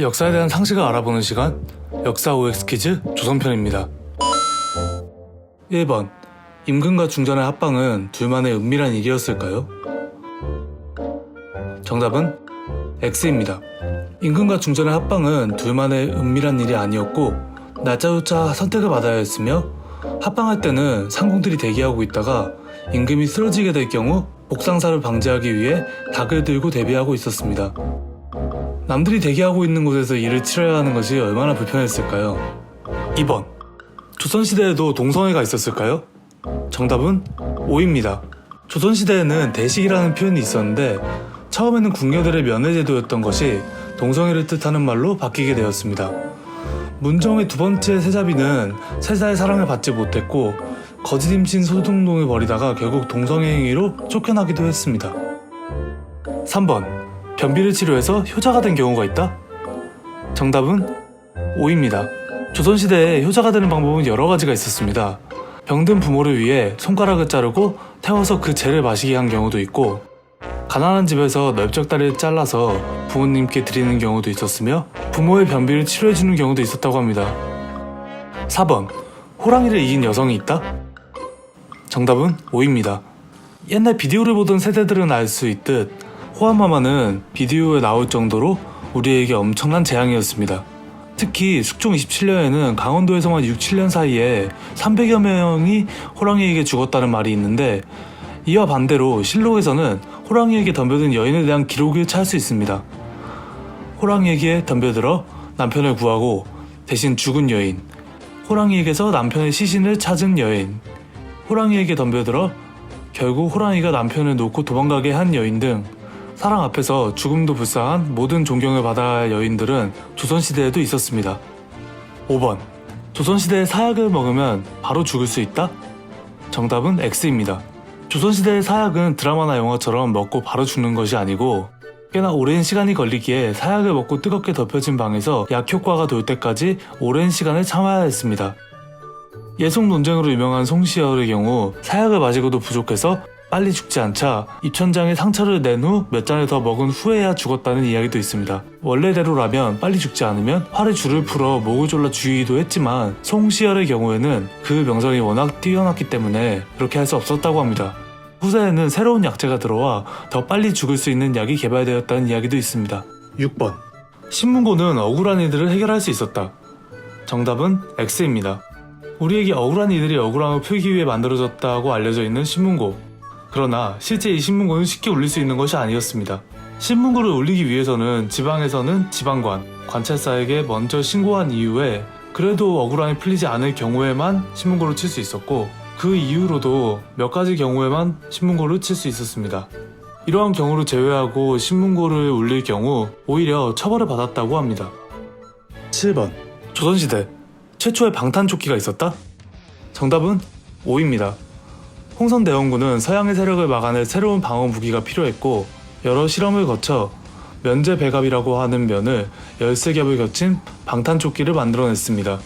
역사에 대한 상식을 알아보는 시간 역사 OX 퀴즈 조선편입니다. 1번 임금과 중전의 합방은 둘만의 은밀한 일이었을까요? 정답은 X입니다. 임금과 중전의 합방은 둘만의 은밀한 일이 아니었고 날짜조차 선택을 받아야 했으며 합방할 때는 상궁들이 대기하고 있다가 임금이 쓰러지게 될 경우 복상사를 방지하기 위해 닭을 들고 대비하고 있었습니다. 남들이 대기하고 있는 곳에서 일을 치러야 하는 것이 얼마나 불편했을까요? 2번. 조선시대에도 동성애가 있었을까요? 정답은 O입니다. 조선시대에는 대식이라는 표현이 있었는데 처음에는 궁녀들의 면회제도였던 것이 동성애를 뜻하는 말로 바뀌게 되었습니다. 문정의 두 번째 세자비는 세자의 사랑을 받지 못했고 거짓 임신 소등동을 벌이다가 결국 동성애 행위로 쫓겨나기도 했습니다. 3번. 변비를 치료해서 효자가 된 경우가 있다? 정답은 O입니다. 조선시대에 효자가 되는 방법은 여러 가지가 있었습니다. 병든 부모를 위해 손가락을 자르고 태워서 그 재를 마시게 한 경우도 있고, 가난한 집에서 넓적다리를 잘라서 부모님께 드리는 경우도 있었으며, 부모의 변비를 치료해주는 경우도 있었다고 합니다. 4번. 호랑이를 이긴 여성이 있다? 정답은 O입니다. 옛날 비디오를 보던 세대들은 알 수 있듯 호암마마는 비디오에 나올 정도로 우리에게 엄청난 재앙이었습니다. 특히 숙종 27년에는 강원도에서만 6, 7년 사이에 300여 명이 호랑이에게 죽었다는 말이 있는데 이와 반대로 실록에서는 호랑이에게 덤벼든 여인에 대한 기록을 찾을 수 있습니다. 호랑이에게 덤벼들어 남편을 구하고 대신 죽은 여인, 호랑이에게서 남편의 시신을 찾은 여인, 호랑이에게 덤벼들어 결국 호랑이가 남편을 놓고 도망가게 한 여인 등 사랑 앞에서 죽음도 불쌍한 모든 존경을 받아야 할 여인들은 조선시대에도 있었습니다. 5번. 조선시대에 사약을 먹으면 바로 죽을 수 있다? 정답은 X입니다. 조선시대의 사약은 드라마나 영화처럼 먹고 바로 죽는 것이 아니고 꽤나 오랜 시간이 걸리기에 사약을 먹고 뜨겁게 덮여진 방에서 약 효과가 돌 때까지 오랜 시간을 참아야 했습니다. 예속 논쟁으로 유명한 송시열의 경우 사약을 마시고도 부족해서 빨리 죽지 않자 입천장에 상처를 낸 후 몇 잔을 더 먹은 후에야 죽었다는 이야기도 있습니다. 원래대로라면 빨리 죽지 않으면 활에 줄을 풀어 목을 졸라 죽이기도 했지만 송시열의 경우에는 그 명성이 워낙 뛰어났기 때문에 그렇게 할 수 없었다고 합니다. 후세에는 새로운 약재가 들어와 더 빨리 죽을 수 있는 약이 개발되었다는 이야기도 있습니다. 6번. 신문고는 억울한 일들을 해결할 수 있었다. 정답은 X입니다. 우리에게 억울한 이들이 억울함을 풀기 위해 만들어졌다고 알려져 있는 신문고. 그러나 실제 이 신문고는 쉽게 울릴 수 있는 것이 아니었습니다. 신문고를 울리기 위해서는 지방에서는 지방관, 관찰사에게 먼저 신고한 이후에 그래도 억울함이 풀리지 않을 경우에만 신문고를 칠 수 있었고 그 이후로도 몇 가지 경우에만 신문고를 칠 수 있었습니다. 이러한 경우를 제외하고 신문고를 울릴 경우 오히려 처벌을 받았다고 합니다. 7번 조선시대 최초의 방탄조끼가 있었다? 정답은 O입니다. 홍선대원군은 서양의 세력을 막아낼 새로운 방어 무기가 필요했고 여러 실험을 거쳐 면제 배갑이라고 하는 면을 13겹을 겹친 방탄조끼를 만들어냈습니다.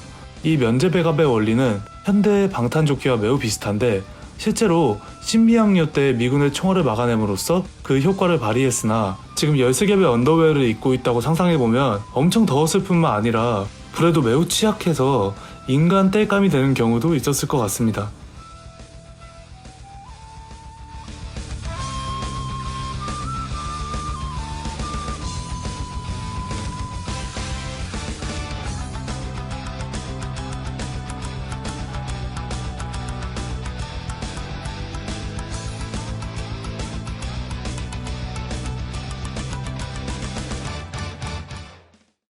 이 면제 배갑의 원리는 현대의 방탄조끼와 매우 비슷한데 실제로 신비학여 때 미군의 총알을 막아냄으로써 그 효과를 발휘했으나 지금 13겹의 언더웨어를 입고 있다고 상상해보면 엄청 더웠을 뿐만 아니라 불에도 매우 취약해서 인간 땔감이 되는 경우도 있었을 것 같습니다.